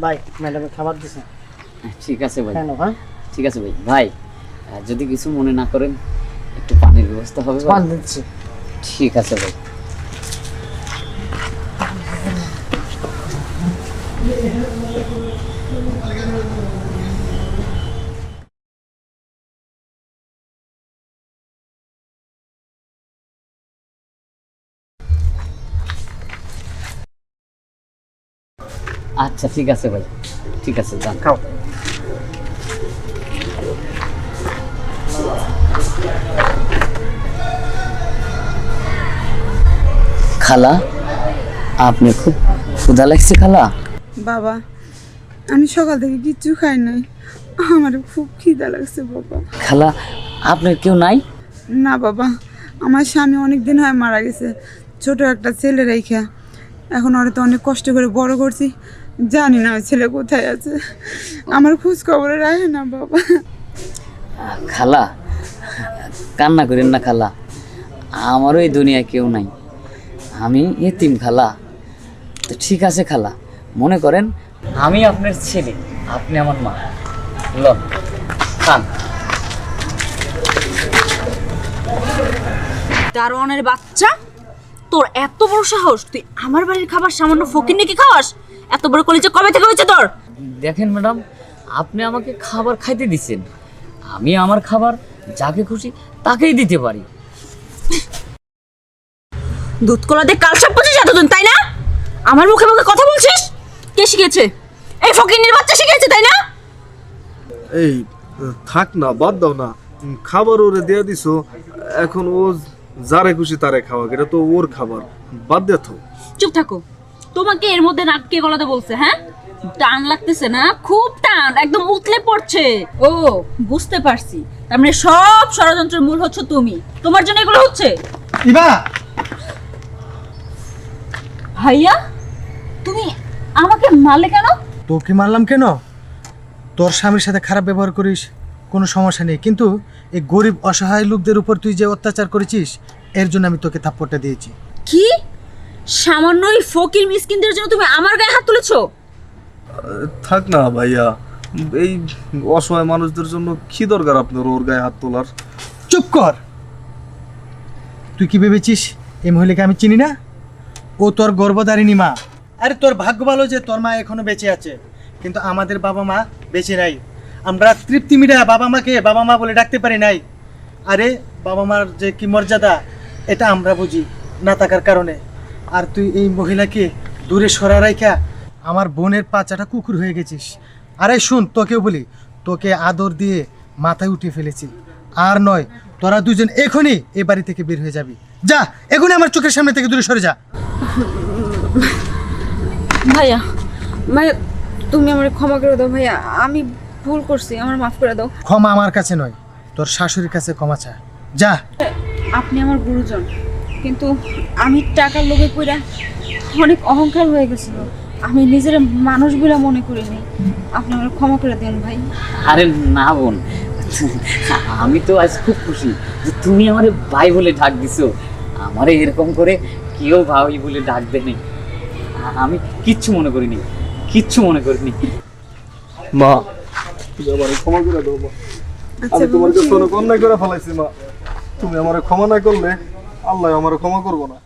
ভাই ম্যাডামে খাবার দিছে। ঠিক আছে ভাই। হ্যাঁ? ঠিক আছে ভাই। ভাই যদি কিছু মনে না করেন একটু পানির ব্যবস্থা হবে? পান দিচ্ছি। ঠিক আছে ভাই। আচ্ছা ঠিক আছে ভাই। ঠিক আছে যান। খাও। খালা আপনি খুব ক্ষুধা লাগছে খালা? বাবা আমি সকাল থেকে কিচ্ছু খাই নাই। আমার খুব খিদা লাগছে বাবা। খালা আপনার কেউ নাই? না বাবা আমার স্বামী অনেক দিন হয় মারা গেছে। ছোট একটা ছেলে রেখা। এখন ওরা তো অনেক কষ্ট করে বড় করছি। জানি না ওই ছেলে কোথায় আছে। আমার খোঁজ খবরে রাখে না বাবা। খালা কান্না করেন না খালা। আমারও এই দুনিয়ায় কেউ নাই। আমি এতিম খালা। তো ঠিক আছে খালা মনে করেন আমি আপনার ছেলে আপনি আমার মা। লন খান। দারোয়ানের বাচ্চা? তোর এত বড় সাহস? তুই আমার বাড়ির খাবার সামান্য ফকির নাকি খাওয়াস? এত বড় কলিজা কবে থেকে হয়েছে তোর? দেখেন ম্যাডাম আপনি আমাকে খাবার খাইতে দিচ্ছেন। আমি আমার খাবার যাকে খুশি তাকেই দিতে পারি। দুধ কলা দিয়ে কাল সব পচিস এতদিন তাই না? আমার মুখে মুখে কথা বলছিস? কে শিখেছে? এই ফকির বাচ্চা শিখেছে তাই না? এই থাক না বাদ দাও না। খাবার ওরে দিয়ে দিছো এখন ও যারে খুশি তারে খাওয়া এটা তো ওর খাবার। বাদ দে তো। চুপ থাকো। তোমাকে এর মধ্যে নাক কে গলাতে বলছে হ্যাঁ? টান লাগতেছে না? খুব টান একদম উতলে পড়ছে। ও বুঝতে পারছি। তার মানে সব ষড়যন্ত্রের মূল হচ্ছে তুমি। তোমার জন্য এগুলো হচ্ছে? ইবা ভাইয়া তুমি আমাকে মারলে কেন? তোকে মারলাম কেন? তোর স্বামীর সাথে খারাপ ব্যবহার করিস কোনো সমস্যা নেই। কিন্তু এই গরিব অসহায় লোকদের উপর তুই যে অত্যাচার করেছিস এর জন্য আমি তোকে থাপ্পড়টা দিয়েছি। কি? সামান্য এই ফকির মিসকিনদের জন্য তুমি আমার গায়ে হাত তুলেছো? থাক না ভাইয়া এই অসহায় মানুষদের জন্য কি দরকার আপনার ওর গায়ে হাত তোলার? চুপ কর। তুই কি ভেবেছিস এই মহিলাকে আমি চিনি না? ও তোর গর্ভধারিণী মা। আরে তোর ভাগ্য ভালো যে তোর মা এখনও বেঁচে আছে। কিন্তু আমাদের বাবা মা বেঁচে নাই। আমরা তৃপ্তি মিটা বাবা মাকে বাবা মা বলে ডাকতে পারি নাই। আরে বাবা মার যে কি মর্যাদা এটা আমরা বুঝি না থাকার কারণে। আর তুই এই মহিলাকে দূরে সরা রাইখা আমার বোনের পাচাটা কুকুর হয়ে গেছিস। আরে শুন তোকেও বলি তোকে আদর দিয়ে মাথায় উঠিয়ে ফেলেছি। আর নয় তোরা দুজন এখনই এ বাড়ি থেকে বের হয়ে যাবি। যা এখনই আমার চোখের সামনে থেকে দূরে সরে যা। ভাইয়া ভাইয়া তুমি আমার ক্ষমা করে দাও ভাইয়া। আমি ভুল করছি আমার মাফ করে দাও। ক্ষমা আমার কাছে নয় তোর শাশুড়ির কাছে ক্ষমা চা যা। আপনি আমার গুরুজন কিন্তু আমি টাকার লোভে পড়া অনেক অহংকার হয়ে গেছিল। আমি নিজের মানুষ বলে মনে করিনি। আপনি আমার ক্ষমা করে দেন ভাই। আরে না বোন আমি তো আজ খুব খুশি যে তুমি আমারে ভাই বলে ডাক দিছো। আমারে এরকম করে কেউ ভাই বলে ডাক দেয়নি আমি কিচ্ছু মনে করিনি কিচ্ছু মনে করিনি। মা। তুমি আমার ক্ষমা করে দাও মা। আমি তোমার কাছে অনেক অন্যায় করে ফেলাইছি মা। তুমি আমার ক্ষমা না করলে আল্লাহ আমার ক্ষমা করব না।